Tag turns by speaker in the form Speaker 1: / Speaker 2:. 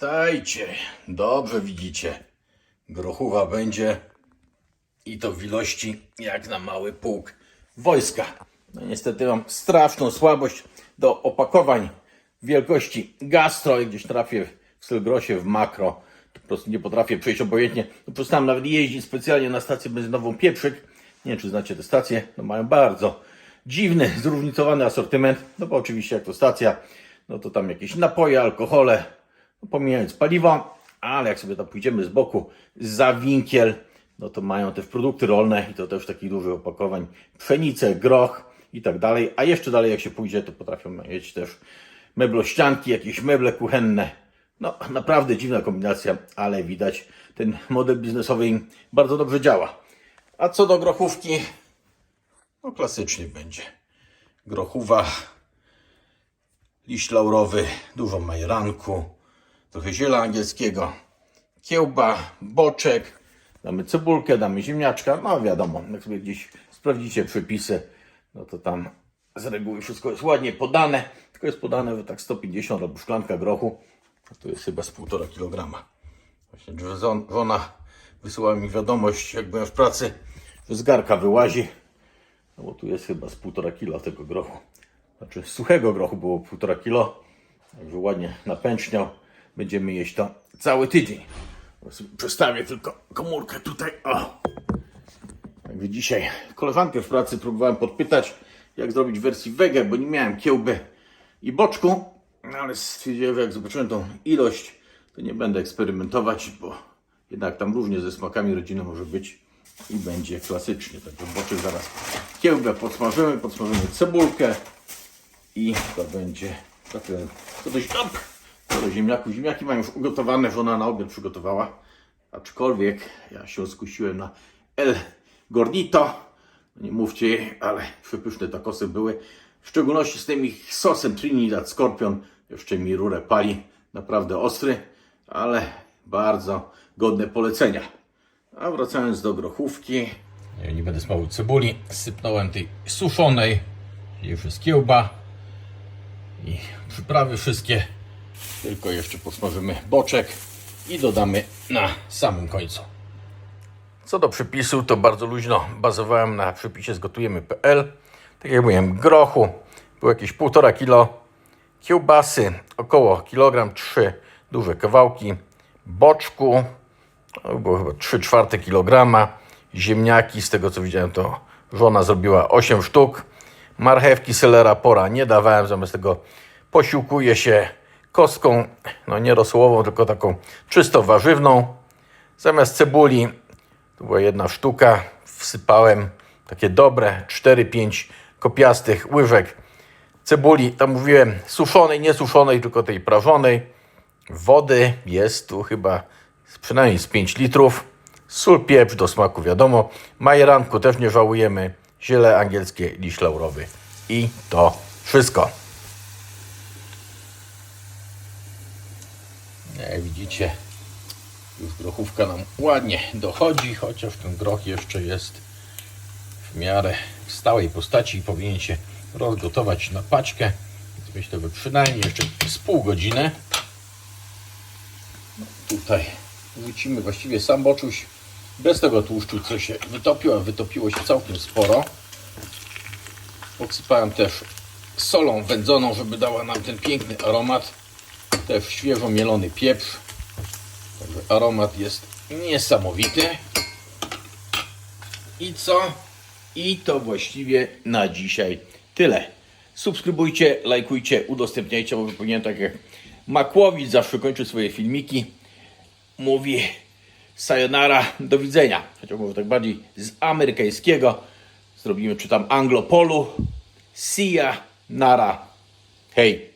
Speaker 1: Witajcie. Dobrze widzicie. Grochuwa będzie i to w ilości jak na mały pułk wojska. No niestety mam straszną słabość do opakowań wielkości gastro i gdzieś trafię w Sylgrosie, w makro. To po prostu nie potrafię przejść obojętnie. No, przestałem nawet jeździć specjalnie na stację benzynową Pieprzyk. Nie wiem, czy znacie te stacje. No mają bardzo dziwny, zróżnicowany asortyment. No bo oczywiście jak to stacja, no to tam jakieś napoje, alkohole, pomijając paliwo, ale jak sobie tam pójdziemy z boku za winkiel, no to mają też produkty rolne i to też takich dużych opakowań, pszenicę, groch i tak dalej, a jeszcze dalej jak się pójdzie, to potrafią mieć też meblościanki, jakieś meble kuchenne. No naprawdę dziwna kombinacja, ale widać ten model biznesowy im bardzo dobrze działa. A co do grochówki, no klasycznie będzie. Grochuwa, liść laurowy, dużo majeranku, trochę ziela angielskiego, kiełba, boczek, damy cebulkę, damy ziemniaczka, no wiadomo, jak sobie gdzieś sprawdzicie przepisy, no to tam z reguły wszystko jest ładnie podane, tylko jest podane, że tak 150 albo szklanka grochu, tu jest chyba z 1,5 kg. Właśnie żona wysyłała mi wiadomość, jak byłem w pracy, że z garka wyłazi, no bo tu jest chyba z 1,5 kg tego grochu. Znaczy suchego grochu było 1,5 kg. Także ładnie napęczniał. Będziemy jeść to cały tydzień. Przestawię tylko komórkę tutaj. O. Także dzisiaj koleżankę w pracy próbowałem podpytać, jak zrobić w wersji wege, bo nie miałem kiełby i boczku. No ale stwierdziłem, że jak zobaczyłem tą ilość, to nie będę eksperymentować, bo jednak tam różnie ze smakami rodziny może być i będzie klasycznie. Także boczek zaraz kiełbę podsmażymy, podsmażymy cebulkę i to będzie takie, co do, op, co do ziemniaków. Ziemniaki mam już ugotowane, żona na obiad przygotowała. Aczkolwiek ja się skusiłem na El Gordito. No Nie mówcie jej, ale przepyszne takosy były. W szczególności z tym ich sosem Trinidad Scorpion. Jeszcze mi rurę pali. Naprawdę ostry, ale bardzo godne polecenia. A wracając do grochówki. Ja nie będę smażył cebuli. Sypnąłem tej suszonej. Już jest kiełba. I przyprawy wszystkie. Tylko jeszcze posmażymy boczek i dodamy na samym końcu. Co do przepisu, to bardzo luźno bazowałem na przepisie zgotujemy.pl. Tak jak mówiłem, grochu było jakieś 1,5 kilo, kiełbasy około kilogram 3 duże kawałki, boczku to było chyba 3 czwarte kilograma, ziemniaki, z tego co widziałem to żona zrobiła 8 sztuk, marchewki, selera, pora nie dawałem, zamiast tego posiłkuję się kostką, no nie rosołową, tylko taką czysto warzywną, zamiast cebuli to była jedna sztuka. Wsypałem takie dobre 4-5 kopiastych łyżek cebuli. Tam mówiłem suszonej, nie suszonej, tylko tej prażonej. Wody jest tu chyba przynajmniej z 5 litrów. Sól, pieprz do smaku, wiadomo. Majeranku też nie żałujemy. Ziele angielskie, liść laurowy. I to wszystko. Jak widzicie, już grochówka nam ładnie dochodzi, chociaż ten groch jeszcze jest w miarę w stałej postaci i powinien się rozgotować na paćkę. Więc myślę, że przynajmniej jeszcze z pół godziny. No, tutaj wrzucimy właściwie sam boczuś bez tego tłuszczu, co się wytopiło, a wytopiło się całkiem sporo. Podsypałem też solą wędzoną, żeby dała nam ten piękny aromat. Też świeżo mielony pieprz. Także aromat jest niesamowity. I co? I to właściwie na dzisiaj tyle. Subskrybujcie, lajkujcie, udostępniajcie, bo powinienem tak jak Makłowicz zawsze kończy swoje filmiki. Mówi sayonara, do widzenia. Chociaż mówię tak bardziej z amerykańskiego. Zrobimy, czy tam anglopolu. See ya, nara. Hej.